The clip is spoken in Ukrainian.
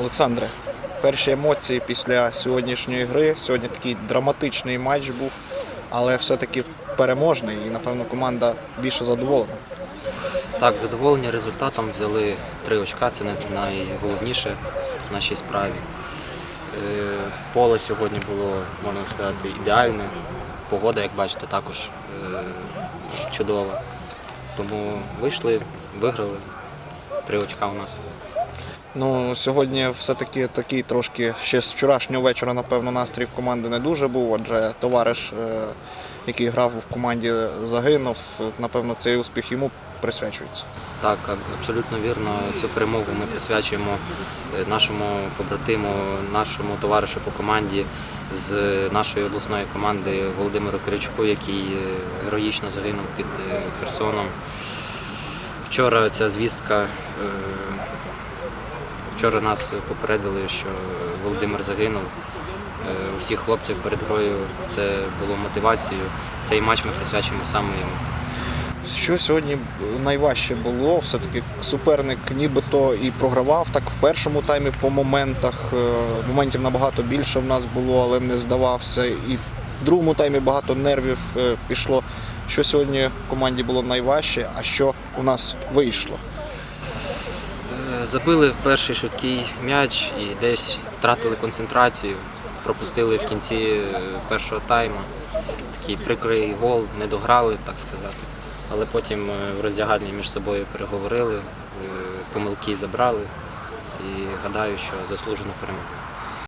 Олександре, перші емоції після сьогоднішньої гри. Сьогодні такий драматичний матч був, але все-таки переможний і, напевно, команда більше задоволена. Так, задоволені результатом взяли три очка, це найголовніше в нашій справі. Е, Поле сьогодні було, можна сказати, ідеальне. Погода, як бачите, також е, чудова. Тому вийшли, виграли. Три очка у нас. Ну, сьогодні все-таки такий трошки ще з вчорашнього вечора, напевно, настрій в команди не дуже був, адже товариш, е, який грав в команді, загинув. Напевно, цей успіх йому присвячується. Так, абсолютно вірно. Цю перемогу ми присвячуємо е, нашому побратиму, нашому товаришу по команді з нашої обласної команди Володимиру Киричку, який е, героїчно загинув під е, Херсоном. Вчора ця звістка. Вчора нас попередили, що Володимир загинув. Е, У всіх хлопців перед грою це було мотивацією. Цей матч ми присвячуємо саме йому. Що сьогодні найважче було? Все-таки суперник нібито і програвав так в першому таймі по моментах. Е, Моментів набагато більше в нас було, але не здавався. І в другому таймі багато нервів е, пішло. Що сьогодні в команді було найважче, а що у нас вийшло? Забили перший швидкий м'яч і десь втратили концентрацію, пропустили в кінці е, першого тайму. Такий прикрий гол, не дограли, так сказати. Але потім е, в роздягальні між собою переговорили, е, помилки забрали і гадаю, що заслужено перемога.